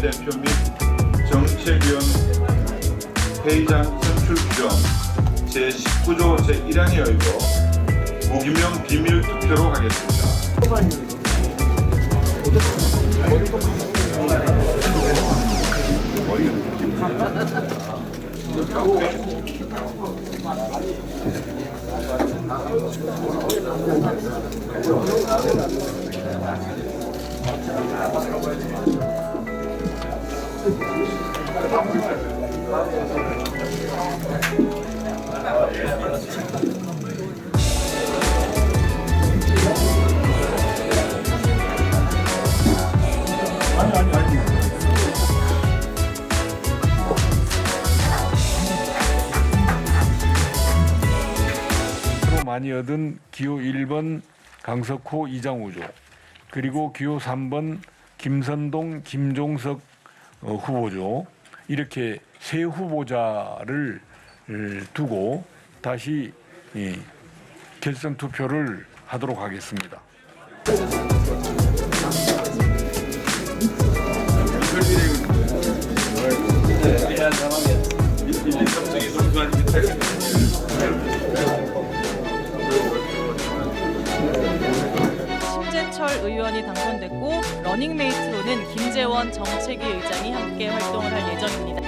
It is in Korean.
대표 및 정책위원 회의장 선출 규정 제19조 제1항에 의거 무기명 비밀 투표로 하겠습니다. 로 많이 얻은 기호 1번 강석호 이장우조. 그리고 기호 3번 김선동 김종석 어, 후보죠. 이렇게 세 후보자를 을, 두고 다시 이 결선 투표를 하도록 하겠습니다. 심재철 의원이 당선됐고 러닝메이트로는 김재원 정책위 의장이 함께 활동을 할 예정입니다.